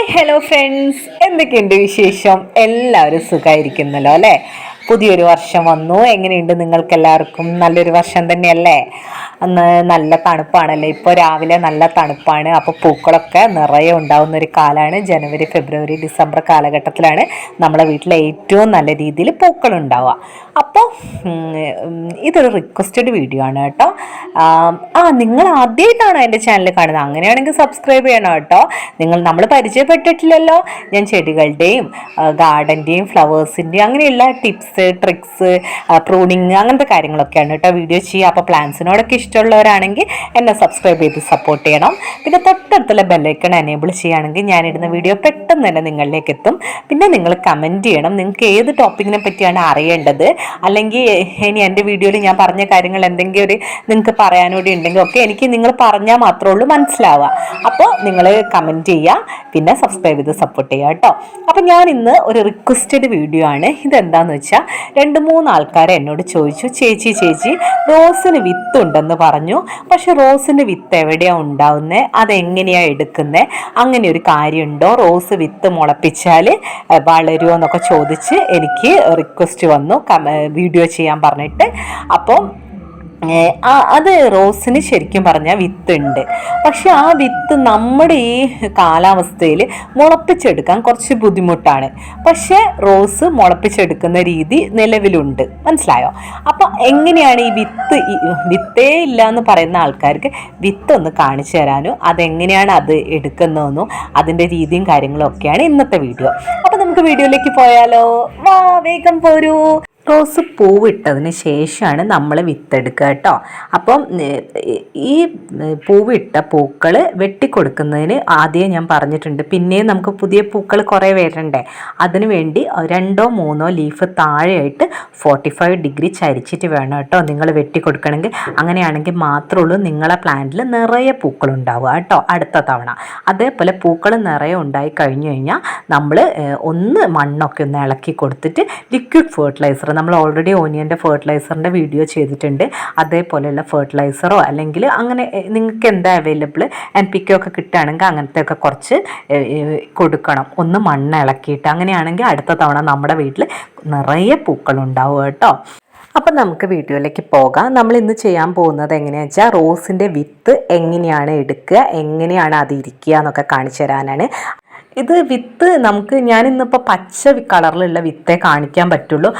Hi hello friends എന്തൊക്കെയുണ്ട് വിശേഷം? എല്ലാവരും സുഖമായിരിക്കുന്നല്ലോ അല്ലേ? പുതിയൊരു വർഷം വന്നു. എങ്ങനെയുണ്ട് നിങ്ങൾക്ക് എല്ലാവർക്കും നല്ലൊരു വർഷം തന്നെയല്ലേ? അന്ന് നല്ല തണുപ്പാണല്ലേ? ഇപ്പോൾ രാവിലെ നല്ല തണുപ്പാണ്. അപ്പോൾ പൂക്കളൊക്കെ നിറയെ ഉണ്ടാകുന്ന ഒരു കാലമാണ് ജനുവരി ഫെബ്രുവരി ഡിസംബർ കാലഘട്ടത്തിലാണ് നമ്മളെ വീട്ടിലെ ഏറ്റവും നല്ല രീതിയിൽ പൂക്കൾ ഉണ്ടാവുക അപ്പോൾ ഇതൊരു റിക്വസ്റ്റഡ് വീഡിയോ ആണ് കേട്ടോ. ആ നിങ്ങൾ ആദ്യമായിട്ടാണോ എന്റെ ചാനൽ കാണുന്നത്? അങ്ങനെയാണെങ്കിൽ സബ്സ്ക്രൈബ് ചെയ്യണം കേട്ടോ. നിങ്ങൾ നമ്മൾ പരിചയപ്പെട്ടിട്ടില്ലല്ലോ. ഞാൻ ചെടികളുടെയും ഗാർഡന്റെയും ഫ്ലവേഴ്സിന്റെയും അങ്ങനെയുള്ള ടിപ്സ് ട്രിക്സ് പ്രൂണിങ് അങ്ങനത്തെ കാര്യങ്ങളൊക്കെയാണ് കേട്ടോ വീഡിയോ ചെയ്യുക. അപ്പോൾ പ്ലാൻസിനോടൊക്കെ ഇഷ്ടമുള്ളവരാണെങ്കിൽ എന്നെ സബ്സ്ക്രൈബ് ചെയ്ത് സപ്പോർട്ട് ചെയ്യണം. പിന്നെ തൊട്ടടുത്തുള്ള ബെല്ലൈക്കൺ എനേബിൾ ചെയ്യുകയാണെങ്കിൽ ഞാനിടുന്ന വീഡിയോ പെട്ടെന്ന് തന്നെ നിങ്ങളിലേക്ക് എത്തും. പിന്നെ നിങ്ങൾ കമന്റ് ചെയ്യണം. നിങ്ങൾക്ക് ഏത് ടോപ്പിക്കിനെ പറ്റിയാണ് അറിയേണ്ടത്? അല്ലെങ്കിൽ ഇനി എന്റെ വീഡിയോയിൽ ഞാൻ പറഞ്ഞ കാര്യങ്ങൾ എന്തെങ്കിലും ഒരു നിങ്ങൾക്ക് പറയാനൂടി ഉണ്ടെങ്കിൽ ഒക്കെ എനിക്ക് നിങ്ങൾ പറഞ്ഞാൽ മാത്രമേ ഉള്ളൂ മനസ്സിലാവുക. അപ്പോൾ നിങ്ങൾ കമന്റ് ചെയ്യുക. പിന്നെ സബ്സ്ക്രൈബ് ചെയ്ത് സപ്പോർട്ട് ചെയ്യുക കേട്ടോ. അപ്പോൾ ഞാൻ ഇന്ന് ഒരു റിക്വസ്റ്റഡ് വീഡിയോ ആണ്. ഇതെന്താണെന്ന് വെച്ചാൽ രണ്ട് മൂന്ന് ആൾക്കാർ എന്നോട് ചോദിച്ചു ചേച്ചി ചേച്ചി റോസിന് വിത്ത് ഉണ്ടെന്ന് പറഞ്ഞു. പക്ഷെ റോസിന് വിത്ത് എവിടെയാണ് ഉണ്ടാവുന്നത് അതെങ്ങനെയാണ് എടുക്കുന്നത് അങ്ങനെ ഒരു കാര്യമുണ്ടോ? റോസ് വിത്ത് മുളപ്പിച്ചാൽ വളരുമോ എന്നൊക്കെ ചോദിച്ച് എനിക്ക് റിക്വസ്റ്റ് വന്നു. വീഡിയോ ചെയ്യാൻ പറഞ്ഞിട്ട്. അപ്പോൾ അത് റോസിന് ശരിക്കും പറഞ്ഞാൽ വിത്തുണ്ട്. പക്ഷെ ആ വിത്ത് നമ്മുടെ ഈ കാലാവസ്ഥയിൽ മുളപ്പിച്ചെടുക്കാൻ കുറച്ച് ബുദ്ധിമുട്ടാണ്. പക്ഷെ റോസ് മുളപ്പിച്ചെടുക്കുന്ന രീതി നിലവിലുണ്ട്. മനസ്സിലായോ? അപ്പോൾ എങ്ങനെയാണ് ഈ വിത്ത് വിത്തേ ഇല്ല എന്ന് പറയുന്ന ആൾക്കാർക്ക് വിത്ത് ഒന്ന് കാണിച്ചു തരാനും അതെങ്ങനെയാണ് അത് എടുക്കുന്നതെന്നും അതിന്റെ രീതിയും കാര്യങ്ങളും ഒക്കെയാണ് ഇന്നത്തെ വീഡിയോ. അപ്പോൾ നമുക്ക് വീഡിയോയിലേക്ക് പോയാലോ? വാ വേഗം പോരൂ. റോസ് പൂവിട്ടതിന് ശേഷമാണ് നമ്മൾ വിത്തെടുക്കുക കേട്ടോ. അപ്പം ഈ പൂവിട്ട പൂക്കൾ വെട്ടിക്കൊടുക്കുന്നതിന് ആദ്യം ഞാൻ പറഞ്ഞിട്ടുണ്ട്. പിന്നെയും നമുക്ക് പുതിയ പൂക്കൾ കുറേ വരണ്ടേ? അതിനു വേണ്ടി രണ്ടോ മൂന്നോ ലീഫ് താഴെയായിട്ട് ഫോർട്ടി ഫൈവ് ഡിഗ്രി ചരിച്ചിട്ട് വേണം കേട്ടോ നിങ്ങൾ വെട്ടിക്കൊടുക്കണമെങ്കിൽ. അങ്ങനെയാണെങ്കിൽ മാത്രമേ ഉള്ളൂ നിങ്ങളെ പ്ലാന്റിൽ നിറയെ പൂക്കൾ ഉണ്ടാവുക കേട്ടോ അടുത്ത തവണ. അതേപോലെ പൂക്കൾ നിറയെ ഉണ്ടായി കഴിഞ്ഞു കഴിഞ്ഞാൽ നമ്മൾ ഒന്ന് മണ്ണൊക്കെ ഒന്ന് ഇളക്കി കൊടുത്തിട്ട് ലിക്വിഡ് ഫെർട്ടിലൈസർ നമ്മൾ ഓൾറെഡി ഓനിയന്റെ ഫെർട്ടിലൈസറിന്റെ വീഡിയോ ചെയ്തിട്ടുണ്ട്. അതേപോലെയുള്ള ഫെർട്ടിലൈസറോ അല്ലെങ്കിൽ അങ്ങനെ നിങ്ങൾക്ക് എന്താ അവൈലബിൾ എൻ പി കെ ഒക്കെ കിട്ടുകയാണെങ്കിൽ അങ്ങനത്തെ ഒക്കെ കുറച്ച് കൊടുക്കണം. ഒന്ന് മണ്ണ് ഇളക്കിയിട്ട്. അങ്ങനെയാണെങ്കിൽ അടുത്ത തവണ നമ്മുടെ വീട്ടിൽ നിറയെ പൂക്കളുണ്ടാവും കേട്ടോ. അപ്പം നമുക്ക് വീഡിയോയിലേക്ക് പോകാം. നമ്മൾ ഇന്ന് ചെയ്യാൻ പോകുന്നത് എങ്ങനെയാണെന്ന് വെച്ചാൽ റോസിന്റെ വിത്ത് എങ്ങനെയാണ് എടുക്കുക എങ്ങനെയാണ് അത് ഇരിക്കുക എന്നൊക്കെ കാണിച്ചു തരാനാണ്. ഇത് വിത്ത് നമുക്ക് ഞാൻ ഇന്നിപ്പോൾ പച്ച കളറിലുള്ള വിത്തേ കാണിക്കാൻ പറ്റുള്ളൂ.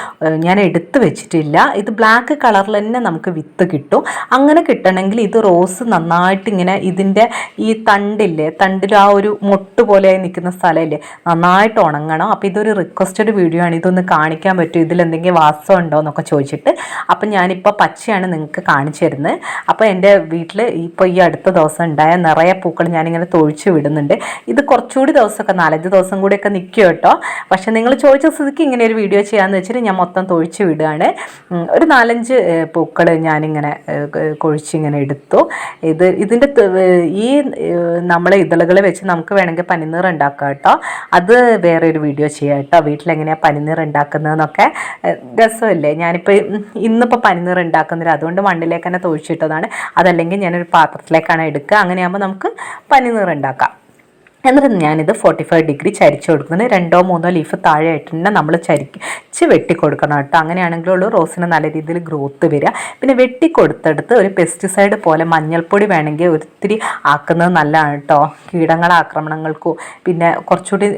ഞാൻ എടുത്ത് വെച്ചിട്ടില്ല. ഇത് ബ്ലാക്ക് കളറിൽ തന്നെ നമുക്ക് വിത്ത് കിട്ടും. അങ്ങനെ കിട്ടണമെങ്കിൽ ഇത് റോസ് നന്നായിട്ട് ഇങ്ങനെ ഇതിന്റെ ഈ തണ്ടില്ലേ തണ്ടിൽ ആ ഒരു മൊട്ട് പോലെ നിൽക്കുന്ന സ്ഥലമില്ലേ നന്നായിട്ട് ഉണങ്ങണം. അപ്പോൾ ഇതൊരു റിക്വസ്റ്റഡ് വീഡിയോ ആണ്. ഇതൊന്ന് കാണിക്കാൻ പറ്റും ഇതിലെന്തെങ്കിലും വാസം ഉണ്ടോ എന്നൊക്കെ ചോദിച്ചിട്ട്. അപ്പം ഞാനിപ്പോൾ പച്ചയാണ് നിങ്ങൾക്ക് കാണിച്ചു തരുന്നത്. അപ്പോൾ എന്റെ വീട്ടിൽ ഇപ്പോൾ ഈ അടുത്ത ദിവസം ഉണ്ടായ നിറയെ പൂക്കൾ ഞാനിങ്ങനെ തൊഴിച്ച് വിടുന്നുണ്ട്. ഇത് കുറച്ചുകൂടി ദിവസമൊക്കെ ദിവസമൊക്കെ നാലഞ്ച് ദിവസം കൂടിയൊക്കെ നിൽക്കും കേട്ടോ. പക്ഷേ നിങ്ങൾ ചോദിച്ച സ്ഥിതിക്ക് ഇങ്ങനെ ഒരു വീഡിയോ ചെയ്യാമെന്ന് വെച്ചിട്ട് ഞാൻ മൊത്തം തൊഴിച്ച് വിടുകയാണ്. ഒരു നാലഞ്ച് പൂക്കൾ ഞാനിങ്ങനെ കൊഴിച്ചിങ്ങനെ എടുത്തു. ഇത് ഇതിന്റെ ഈ നമ്മളെ ഇതളുകൾ വെച്ച് നമുക്ക് വേണമെങ്കിൽ പനിനീർ ഉണ്ടാക്കാം കേട്ടോ. അത് വേറെ ഒരു വീഡിയോ ചെയ്യാം കേട്ടോ. വീട്ടിലെങ്ങനെയാണ് പനിനീർ ഉണ്ടാക്കുന്നതെന്നൊക്കെ. രസമല്ലേ? ഞാനിപ്പോൾ ഇന്നിപ്പോൾ പനിനീർ ഉണ്ടാക്കുന്നില്ല. അതുകൊണ്ട് മണ്ണിലേക്ക് തന്നെ തൊഴിച്ചിട്ടതാണ്. അതല്ലെങ്കിൽ ഞാനൊരു പാത്രത്തിലേക്കാണ് എടുക്കുക. അങ്ങനെയാകുമ്പോൾ നമുക്ക് പനിനീർ ഉണ്ടാക്കാം. എന്നിട്ട് ഞാനിത് ഫോർട്ടി ഫൈവ് ഡിഗ്രി ചരിച്ച് കൊടുക്കുന്നത് രണ്ടോ മൂന്നോ ലീഫ് താഴെ ആയിട്ടുണ്ടെങ്കിൽ നമ്മൾ ചരിച്ച് വെട്ടി കൊടുക്കണം കേട്ടോ. അങ്ങനെയാണെങ്കിലുള്ളൂ റോസിന് നല്ല രീതിയിൽ ഗ്രോത്ത് വരിക. പിന്നെ വെട്ടിക്കൊടുത്തെടുത്ത് ഒരു പെസ്റ്റിസൈഡ് പോലെ മഞ്ഞൾപ്പൊടി വേണമെങ്കിൽ ഒത്തിരി ആക്കുന്നത് നല്ലതാണ് കേട്ടോ. കീടങ്ങളെ ആക്രമണങ്ങൾക്കോ പിന്നെ കുറച്ചുകൂടി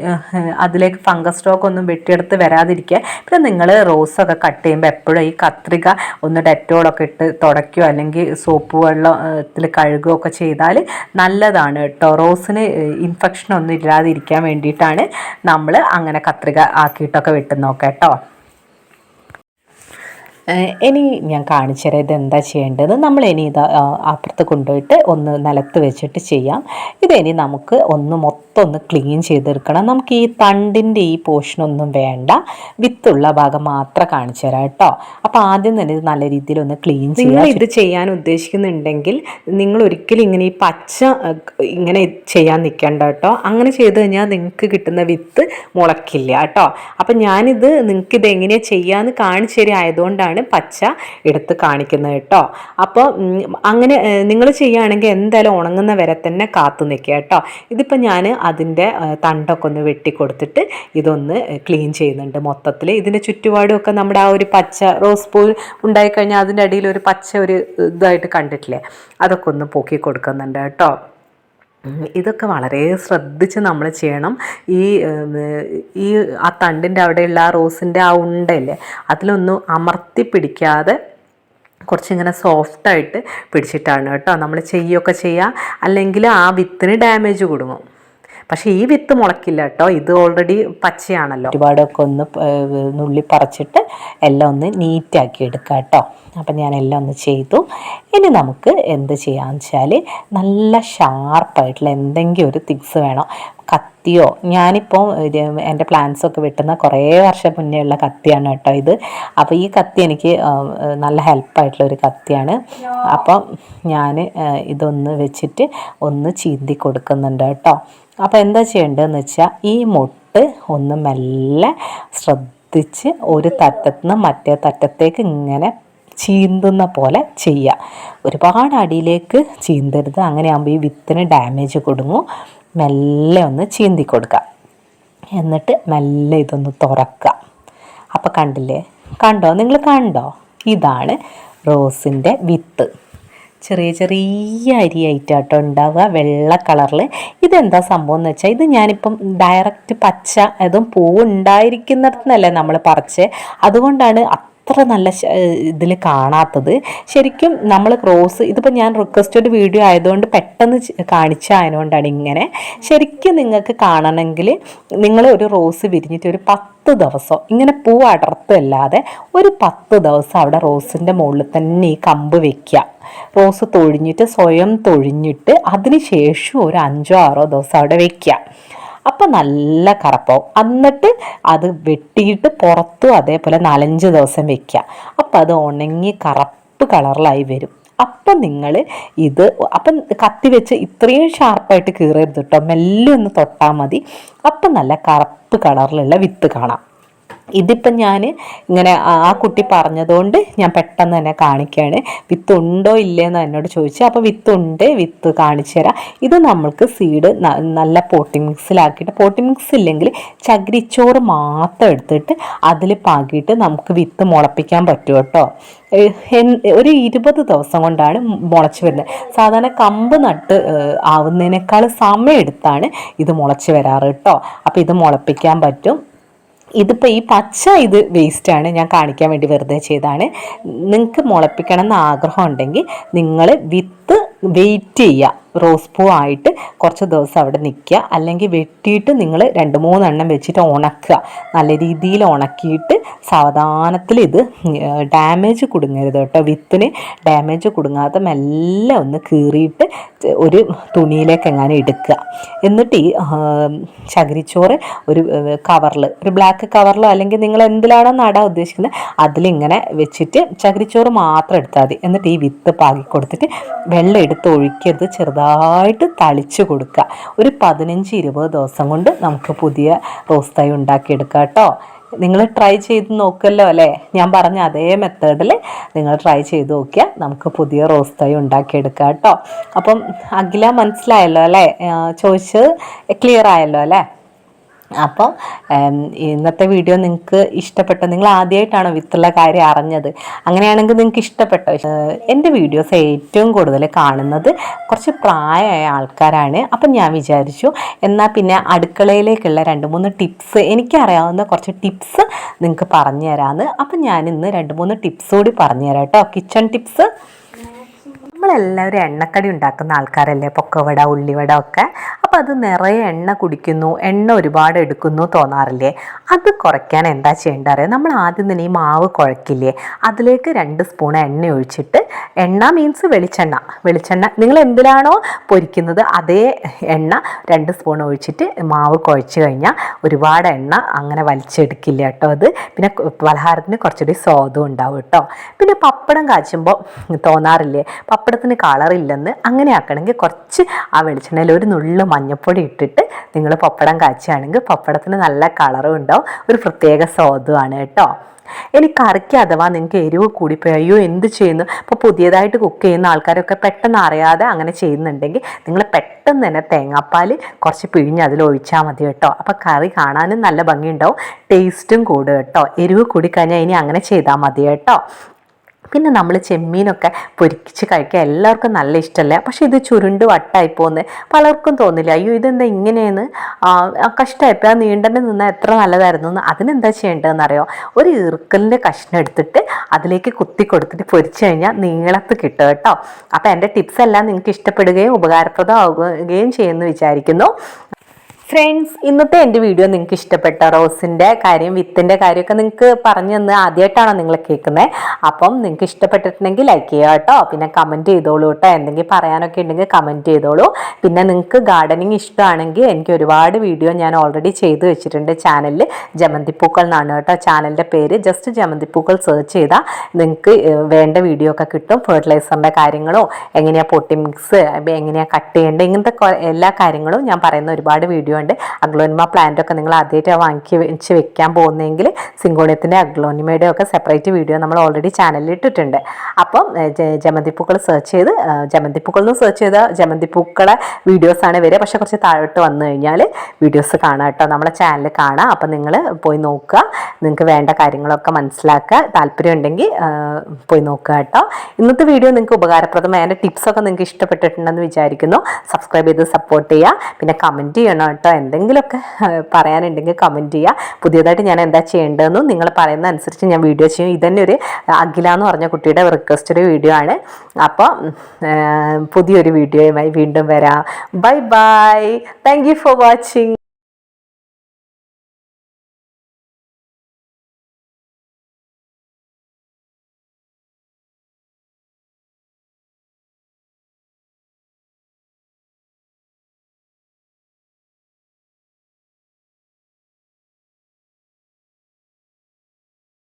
അതിലേക്ക് ഫംഗസ് സ്റ്റോക്ക് ഒന്നും വെട്ടിയെടുത്ത് വരാതിരിക്കുക. പിന്നെ നിങ്ങൾ റോസൊക്കെ കട്ട് ചെയ്യുമ്പോൾ എപ്പോഴും ഈ കത്രിക ഒന്ന് ഡെറ്റോളൊക്കെ ഇട്ട് തുടയ്ക്കുകയോ അല്ലെങ്കിൽ സോപ്പ് വെള്ളത്തിൽ കഴുകുകയോ ഒക്കെ ചെയ്താൽ നല്ലതാണ് കേട്ടോ. റോസിന് ഇൻഫെക്ഷൻ ഭക്ഷണമൊന്നും ഇല്ലാതിരിക്കാൻ വേണ്ടിയിട്ടാണ് നമ്മൾ അങ്ങനെ കത്രിക ആക്കിയിട്ടൊക്കെ വെട്ടുന്നോക്കെ കേട്ടോ. ഇനി ഞാൻ കാണിച്ചു തരാം ഇതെന്താ ചെയ്യേണ്ടത് നമ്മൾ ഇനി ഇത് അപ്പുറത്ത് കൊണ്ടുപോയിട്ട് ഒന്ന് നിലത്ത് വെച്ചിട്ട് ചെയ്യാം. ഇതിനി നമുക്ക് ഒന്ന് മൊത്തം ഒന്ന് ക്ലീൻ ചെയ്തെടുക്കണം. നമുക്ക് ഈ തണ്ടിന്റെ ഈ പോർഷനൊന്നും വേണ്ട. വിത്തുള്ള ഭാഗം മാത്രം കാണിച്ചു തരാം കേട്ടോ. അപ്പോൾ ആദ്യം തന്നെ ഇത് നല്ല രീതിയിൽ ഒന്ന് ക്ലീൻ നിങ്ങൾ ഇത് ചെയ്യാൻ ഉദ്ദേശിക്കുന്നുണ്ടെങ്കിൽ നിങ്ങൾ ഒരിക്കലും ഇങ്ങനെ ഈ പച്ച ഇങ്ങനെ ചെയ്യാൻ നിൽക്കേണ്ട കേട്ടോ. അങ്ങനെ ചെയ്ത് കഴിഞ്ഞാൽ നിങ്ങൾക്ക് കിട്ടുന്ന വിത്ത് മുളക്കില്ല കേട്ടോ. അപ്പം ഞാനിത് നിങ്ങൾക്ക് ഇത് എങ്ങനെയാണ് ചെയ്യാമെന്ന് കാണിച്ചു തരാം അതുകൊണ്ടാണ് പച്ച എടുത്ത് കാണിക്കുന്നത് കേട്ടോ. അപ്പോൾ അങ്ങനെ നിങ്ങൾ ചെയ്യുകയാണെങ്കിൽ എന്തായാലും ഉണങ്ങുന്ന വരെ തന്നെ കാത്തു നിൽക്കുക കേട്ടോ. ഇതിപ്പോൾ ഞാൻ അതിന്റെ തണ്ടൊക്കെ ഒന്ന് വെട്ടിക്കൊടുത്തിട്ട് ഇതൊന്ന് ക്ലീൻ ചെയ്യുന്നുണ്ട് മൊത്തത്തിൽ. ഇതിന്റെ ചുറ്റുപാടും ഒക്കെ നമ്മുടെ ആ ഒരു പച്ച റോസ് പൂ ഉണ്ടായിക്കഴിഞ്ഞാൽ അതിന്റെ അടിയിൽ ഒരു പച്ച ഒരു ഇതായിട്ട് കണ്ടിട്ടില്ലേ? അതൊക്കെ ഒന്ന് പൊക്കി കൊടുക്കുന്നുണ്ട് കേട്ടോ. ഇതൊക്കെ വളരെ ശ്രദ്ധിച്ച് നമ്മൾ ചെയ്യണം. ഈ ഈ ആ തണ്ടിന്റെ അവിടെയുള്ള ആ റോസിന്റെ ആ ഉണ്ടല്ലേ അതിലൊന്നും അമർത്തി പിടിക്കാതെ കുറച്ചിങ്ങനെ സോഫ്റ്റായിട്ട് പിടിച്ചിട്ടാണ് കേട്ടോ നമ്മൾ ചെയ്യുകയൊക്കെ ചെയ്യുക അല്ലെങ്കിൽ ആ വിത്തിന് ഡാമേജ് കൊടുങ്ങും പക്ഷേ ഈ വിത്ത് മുളക്കില്ല കേട്ടോ. ഇത് ഓൾറെഡി പച്ചയാണല്ലോ. ഒരുപാടൊക്കെ ഒന്ന് നുള്ളി പറിച്ചിട്ട് എല്ലാം ഒന്ന് നീറ്റാക്കി എടുക്കാം കേട്ടോ. അപ്പം ഞാൻ എല്ലാം ഒന്ന് ചെയ്തു. ഇനി നമുക്ക് എന്ത് ചെയ്യാന്ന് വെച്ചാൽ നല്ല ഷാർപ്പായിട്ടുള്ള എന്തെങ്കിലും ഒരു തിങ്സ് വേണം. കത്തിയോ? ഞാനിപ്പോൾ എന്റെ പ്ലാന്റ്സൊക്കെ വെട്ടുന്ന കുറേ വർഷം മുന്നേ ഉള്ള കത്തിയാണ് കേട്ടോ ഇത്. അപ്പോൾ ഈ കത്തി എനിക്ക് നല്ല ഹെൽപ്പായിട്ടുള്ള ഒരു കത്തിയാണ്. അപ്പം ഞാൻ ഇതൊന്ന് വെച്ചിട്ട് ഒന്ന് ചീന്തി കൊടുക്കുന്നുണ്ട് കേട്ടോ. അപ്പോൾ എന്താ ചെയ്യേണ്ടതെന്ന് വെച്ചാൽ ഈ മുട്ട് ഒന്ന് മെല്ലെ ശ്രദ്ധിച്ച് ഒരു തറ്റത്ത് നിന്ന് മറ്റേ തറ്റത്തേക്ക് ഇങ്ങനെ ചീന്തുന്ന പോലെ ചെയ്യുക ഒരുപാട് അടിയിലേക്ക് ചീന്തരുത്. അങ്ങനെ ആകുമ്പോൾ ഈ വിത്തിന് ഡാമേജ് കൊടുങ്ങും. മെല്ലെ ഒന്ന് ചീന്തി കൊടുക്കുക എന്നിട്ട് മെല്ലെ ഇതൊന്ന് തുറക്കുക അപ്പോൾ കണ്ടില്ലേ? കണ്ടോ? നിങ്ങൾ കണ്ടോ? ഇതാണ് റോസിന്റെ വിത്ത്. ചെറിയ ചെറിയ അരിയായിട്ടാട്ടോ ഉണ്ടാവുക വെള്ള കളറിൽ ഇതെന്താ സംഭവം എന്ന് വെച്ചാൽ ഇത് ഞാനിപ്പം ഡയറക്റ്റ് പച്ച അതും പൂവ് ഉണ്ടായിരിക്കുന്നിടത്തുനിന്നല്ലേ നമ്മൾ പറിച്ച്. അതുകൊണ്ടാണ് അത്ര നല്ല ഇതിൽ കാണാത്തത്. ശരിക്കും നമ്മൾ ക്രോസ് ഇതിപ്പോൾ ഞാൻ റിക്വസ്റ്റഡ് വീഡിയോ ആയതുകൊണ്ട് പെട്ടെന്ന് കാണിച്ചതായതുകൊണ്ടാണ് ഇങ്ങനെ. ശരിക്കും നിങ്ങൾക്ക് കാണണമെങ്കിൽ നിങ്ങൾ ഒരു റോസ് വിരിഞ്ഞിട്ട് ഒരു പത്ത് ദിവസം ഇങ്ങനെ പൂ അടർത്തല്ലാതെ ഒരു പത്ത് ദിവസം അവിടെ റോസിന്റെ മുകളിൽ തന്നെ ഈ കമ്പ് വെക്കുക റോസ് തൊഴിഞ്ഞിട്ട് സ്വയം തൊഴിഞ്ഞിട്ട് അതിന് ശേഷം ഒരു അഞ്ചോ ആറോ ദിവസം അവിടെ വെക്കുക അപ്പം നല്ല കറപ്പാവും എന്നിട്ട് അത് വെട്ടിയിട്ട് പുറത്തും അതേപോലെ നാലഞ്ച് ദിവസം വെക്കുക അപ്പം അത് ഉണങ്ങി കറുപ്പ് കളറിലായി വരും. അപ്പം നിങ്ങൾ ഇത് അപ്പം കത്തി വെച്ച് ഇത്രയും ഷാർപ്പായിട്ട് കീറരുത് കേട്ടോ മെല്ലെ ഒന്ന് തൊട്ടാൽ മതി. അപ്പം നല്ല കറുപ്പ് കളറിലുള്ള വിത്ത് കാണാം. ഇതിപ്പം ഞാൻ ഇങ്ങനെ ആ കുട്ടി പറഞ്ഞതുകൊണ്ട് ഞാൻ പെട്ടെന്ന് തന്നെ കാണിക്കുകയാണ്. വിത്ത് ഉണ്ടോ ഇല്ലേന്ന് എന്നോട് ചോദിച്ചു. അപ്പോൾ വിത്ത് ഉണ്ട് വിത്ത് കാണിച്ചു തരാം. ഇത് നമ്മൾക്ക് സീഡ് നല്ല പോട്ടി മിക്സിലാക്കിയിട്ട് പോട്ടി മിക്സ് ഇല്ലെങ്കിൽ ചകിരിച്ചോറ് മാത്രം എടുത്തിട്ട് അതിൽ പാകിയിട്ട് നമുക്ക് വിത്ത് മുളപ്പിക്കാൻ പറ്റും കേട്ടോ. ഒരു ഇരുപത് ദിവസം കൊണ്ടാണ് മുളച്ച് വരുന്നത്. സാധാരണ കമ്പ് നട്ട് ആവുന്നതിനേക്കാൾ സമയം എടുത്താണ് ഇത് മുളച്ച് വരാറ് കേട്ടോ. അപ്പോൾ ഇത് മുളപ്പിക്കാൻ പറ്റും. ഇതിപ്പോൾ ഈ പച്ച ഇത് വേസ്റ്റാണ് ഞാൻ കാണിക്കാൻ വേണ്ടി വെറുതെ ചെയ്താണ് നിങ്ങൾക്ക് മുളപ്പിക്കണം എന്ന് ആഗ്രഹം ഉണ്ടെങ്കിൽ നിങ്ങൾ വിത്ത് വെയിറ്റ് ചെയ്യുക. റോസ് പൂ ആയിട്ട് കുറച്ച് ദിവസം അവിടെ നിൽക്കുക അല്ലെങ്കിൽ വെട്ടിയിട്ട് നിങ്ങൾ രണ്ട് മൂന്നെണ്ണം വെച്ചിട്ട് ഉണക്കുക. നല്ല രീതിയിൽ ഉണക്കിയിട്ട് സാവധാനത്തിൽ ഇത് ഡാമേജ് കൊടുങ്ങരുത് കേട്ടോ. വിത്തിന് ഡാമേജ് കുടുങ്ങാതെ മെല്ലെ ഒന്ന് കീറിയിട്ട് ഒരു തുണിയിലേക്ക് എങ്ങാനും എടുക്കുക. എന്നിട്ട് ഈ ചകിരിച്ചോറ് ഒരു കവറിൽ ഒരു ബ്ലാക്ക് കവറിലോ അല്ലെങ്കിൽ നിങ്ങൾ എന്തിലാണോ നടാൻ ഉദ്ദേശിക്കുന്നത് അതിലിങ്ങനെ വെച്ചിട്ട് ചകിരിച്ചോറ് മാത്രം എടുത്താൽ മതി. എന്നിട്ട് ഈ വിത്ത് പാകി കൊടുത്തിട്ട് വെള്ളം എടുത്ത് ഒഴിക്കരുത് ചെറുതായിട്ട് തളിച്ച് കൊടുക്കുക. ഒരു പതിനഞ്ച് ഇരുപത് ദിവസം കൊണ്ട് നമുക്ക് പുതിയ റോസ് തൈ ഉണ്ടാക്കിയെടുക്കാം കേട്ടോ. നിങ്ങൾ ട്രൈ ചെയ്ത് നോക്കുമല്ലോ അല്ലേ? ഞാൻ പറഞ്ഞ അതേ മെത്തേഡിൽ നിങ്ങൾ ട്രൈ ചെയ്ത് നോക്കിയാൽ നമുക്ക് പുതിയ റോസ് തൈ ഉണ്ടാക്കിയെടുക്കാം കേട്ടോ. അപ്പം അഖില മനസ്സിലായല്ലോ അല്ലേ? ചോദിച്ചത് ക്ലിയർ ആയല്ലോ അല്ലേ? അപ്പം ഇന്നത്തെ വീഡിയോ നിങ്ങൾക്ക് ഇഷ്ടപ്പെട്ടോ നിങ്ങൾ ആദ്യമായിട്ടാണോ വിത്തുള്ള കാര്യം അറിഞ്ഞത്? അങ്ങനെയാണെങ്കിൽ നിങ്ങൾക്ക് ഇഷ്ടപ്പെട്ടോ? എന്റെ വീഡിയോസ് ഏറ്റവും കൂടുതൽ കാണുന്നത് കുറച്ച് പ്രായമായ ആൾക്കാരാണ്. അപ്പം ഞാൻ വിചാരിച്ചു എന്നാൽ പിന്നെ അടുക്കളയിലേക്കുള്ള രണ്ട് മൂന്ന് ടിപ്സ് എനിക്കറിയാവുന്ന കുറച്ച് ടിപ്സ് നിങ്ങൾക്ക് പറഞ്ഞു തരാമെന്ന് അപ്പം ഞാൻ ഇന്ന് രണ്ട് മൂന്ന് ടിപ്സ് കൂടി പറഞ്ഞു തരാം കേട്ടോ. Kitchen tips. നമ്മളെല്ലാവരും എണ്ണക്കടി ഉണ്ടാക്കുന്ന ആൾക്കാരല്ലേ? പൊക്കവട ഉള്ളിവട ഒക്കെ. അപ്പം അത് നിറയെ എണ്ണ കുടിക്കുന്നു എണ്ണ ഒരുപാട് എടുക്കുന്നു തോന്നാറില്ലേ? അത് കുറയ്ക്കാൻ എന്താ ചെയ്യേണ്ടത് അറിയാം? നമ്മൾ ആദ്യം തന്നെ ഈ മാവ് കുഴക്കില്ലേ? അതിലേക്ക് രണ്ട് സ്പൂൺ എണ്ണ ഒഴിച്ചിട്ട് എണ്ണ മീൻസ് വെളിച്ചെണ്ണ. വെളിച്ചെണ്ണ നിങ്ങൾ എന്തിലാണോ പൊരിക്കുന്നത് അതേ എണ്ണ രണ്ട് സ്പൂൺ ഒഴിച്ചിട്ട് മാവ് കുഴച്ച് കഴിഞ്ഞാൽ ഒരുപാട് എണ്ണ അങ്ങനെ വലിച്ചെടുക്കില്ല കേട്ടോ അത്. പിന്നെ പലഹാരത്തിന് കുറച്ചുകൂടി സ്വാദും ഉണ്ടാവും കേട്ടോ. പിന്നെ പപ്പടം കാച്ചുമ്പോൾ തോന്നാറില്ലേ? പപ്പടത്തിന് കളറില്ലെന്ന് അങ്ങനെ ആക്കണമെങ്കിൽ കുറച്ച് ആ വെളിച്ചെണ്ണയിൽ ഒരു നുള്ളു മഞ്ഞപ്പൊടി ഇട്ടിട്ട് നിങ്ങൾ പപ്പടം കാച്ചുകയാണെങ്കിൽ പപ്പടത്തിന് നല്ല കളറും ഉണ്ടാവും. ഒരു പ്രത്യേക സ്വാദുമാണ് കേട്ടോ. ഇനി കറിക്ക് അഥവാ നിങ്ങൾക്ക് എരിവ് കൂടിപ്പോയി അയ്യോ എന്ത് ചെയ്യുന്നു? ഇപ്പോൾ പുതിയതായിട്ട് കുക്ക് ചെയ്യുന്ന ആൾക്കാരൊക്കെ പെട്ടെന്ന് അറിയാതെ അങ്ങനെ ചെയ്യുന്നുണ്ടെങ്കിൽ നിങ്ങൾ പെട്ടെന്ന് തന്നെ തേങ്ങാപ്പാൽ കുറച്ച് പിഴിഞ്ഞ് അതിൽ ഒഴിച്ചാൽ മതി കേട്ടോ. അപ്പോൾ കറി കാണാനും നല്ല ഭംഗിയുണ്ടാവും ടേസ്റ്റും കൂടും കേട്ടോ. എരിവ് കൂടിക്കഴിഞ്ഞാൽ ഇനി അങ്ങനെ ചെയ്താൽ മതി കേട്ടോ. പിന്നെ നമ്മൾ ചെമ്മീനൊക്കെ പൊരിച്ച് കഴിക്കുക എല്ലാവർക്കും നല്ല ഇഷ്ടമല്ല പക്ഷേ ഇത് ചുരുണ്ട് വട്ടായി പലർക്കും തോന്നില്ല അയ്യോ ഇതെന്താ ഇങ്ങനെയെന്ന്? കഷ്ടമായിപ്പോൾ ആ നീണ്ടന്നെ നിന്നാൽ എത്ര നല്ലതായിരുന്നു? എന്ന് അതിനെന്താ ചെയ്യേണ്ടതെന്ന് അറിയോ ഒരു ഈർക്കലിന്റെ കഷ്ണം എടുത്തിട്ട് അതിലേക്ക് കുത്തി കൊടുത്തിട്ട് പൊരിച്ച് കഴിഞ്ഞാൽ നീളത്ത് കിട്ടും കേട്ടോ. അപ്പോൾ എന്റെ ടിപ്സ് എല്ലാം നിങ്ങൾക്ക് ഇഷ്ടപ്പെടുകയും ഉപകാരപ്രദമാകുകയും ചെയ്യുമെന്ന് വിചാരിക്കുന്നു. ഫ്രണ്ട്സ് ഇന്നത്തെ എന്റെ വീഡിയോ നിങ്ങൾക്ക് ഇഷ്ടപ്പെട്ട റോസിന്റെ കാര്യം വിത്തിന്റെ കാര്യമൊക്കെ നിങ്ങൾക്ക് പറഞ്ഞു തന്ന് ആദ്യമായിട്ടാണോ നിങ്ങൾ കേൾക്കുന്നത്? അപ്പം നിങ്ങൾക്ക് ഇഷ്ടപ്പെട്ടിട്ടുണ്ടെങ്കിൽ ലൈക്ക് ചെയ്യുക കേട്ടോ. പിന്നെ കമന്റ് ചെയ്തോളൂ കേട്ടോ. എന്തെങ്കിലും പറയാനൊക്കെ ഉണ്ടെങ്കിൽ കമന്റ് ചെയ്തോളൂ. പിന്നെ നിങ്ങൾക്ക് ഗാർഡനിങ് ഇഷ്ടമാണെങ്കിൽ എനിക്ക് ഒരുപാട് വീഡിയോ ഞാൻ ഓൾറെഡി ചെയ്തു വെച്ചിട്ടുണ്ട് ചാനലിൽ ജമന്തിപ്പൂക്കൾ എന്നാണ് കേട്ടോ ചാനലിന്റെ പേര്. ജസ്റ്റ് ജമന്തിപ്പൂക്കൾ സെർച്ച് ചെയ്താൽ നിങ്ങൾക്ക് വേണ്ട വീഡിയോ ഒക്കെ കിട്ടും. ഫെർട്ടിലൈസറിന്റെ കാര്യങ്ങളോ എങ്ങനെയാണ് പൊട്ടി മിക്സ് എങ്ങനെയാണ് കട്ട് ചെയ്യേണ്ടത് ഇങ്ങനത്തെ എല്ലാ കാര്യങ്ങളും ഞാൻ പറയുന്ന ഒരുപാട് വീഡിയോ ഉണ്ട് അഗ്ലോനിമ പ്ലാന്റ് ഒക്കെ നിങ്ങൾ ആദ്യമായിട്ട് വാങ്ങിച്ച് വെച്ച് വെക്കാൻ പോകുന്നെങ്കിൽ സിങ്കോണിയത്തിന്റെ അഗ്ലോനിമയുടെ ഒക്കെ സെപ്പറേറ്റ് വീഡിയോ നമ്മൾ ഓൾറെഡി ചാനലിൽ ഇട്ടിട്ടുണ്ട്. അപ്പം ജമന്തിപ്പൂക്കൾ സെർച്ച് ചെയ്ത് ജമന്തിപ്പൂക്കൾ എന്ന് സെർച്ച് ചെയ്ത ജമന്തിപ്പൂക്കളെ വീഡിയോസാണ് വരിക. പക്ഷേ കുറച്ച് താഴോട്ട് വന്നു കഴിഞ്ഞാൽ വീഡിയോസ് കാണാം കേട്ടോ. നമ്മളെ ചാനൽ കാണാം. അപ്പം നിങ്ങൾ പോയി നോക്കുക. നിങ്ങൾക്ക് വേണ്ട കാര്യങ്ങളൊക്കെ മനസ്സിലാക്കുക. താല്പര്യം ഉണ്ടെങ്കിൽ പോയി നോക്കുക കേട്ടോ. ഇന്നത്തെ വീഡിയോ നിങ്ങൾക്ക് ഉപകാരപ്രദമായ ടിപ്സൊക്കെ നിങ്ങൾക്ക് ഇഷ്ടപ്പെട്ടിട്ടുണ്ടെന്ന് വിചാരിക്കുന്നു. സബ്സ്ക്രൈബ് ചെയ്ത് സപ്പോർട്ട് ചെയ്യുക. പിന്നെ കമന്റ് ചെയ്യണം കേട്ടോ. എന്തെങ്കിലുമൊക്കെ പറയാനുണ്ടെങ്കിൽ കമന്റ് ചെയ്യുക പുതിയതായിട്ട് ഞാൻ എന്താ ചെയ്യേണ്ടതെന്നും നിങ്ങൾ പറയുന്ന അനുസരിച്ച് ഞാൻ വീഡിയോ ചെയ്യും. ഇതന്നെ ഒരു അഖില എന്ന് പറഞ്ഞ കുട്ടിയുടെ റിക്വസ്റ്റഡ് വീഡിയോ ആണ്. അപ്പോൾ പുതിയൊരു വീഡിയോയുമായി വീണ്ടും വരാം. Bye bye thank you for watching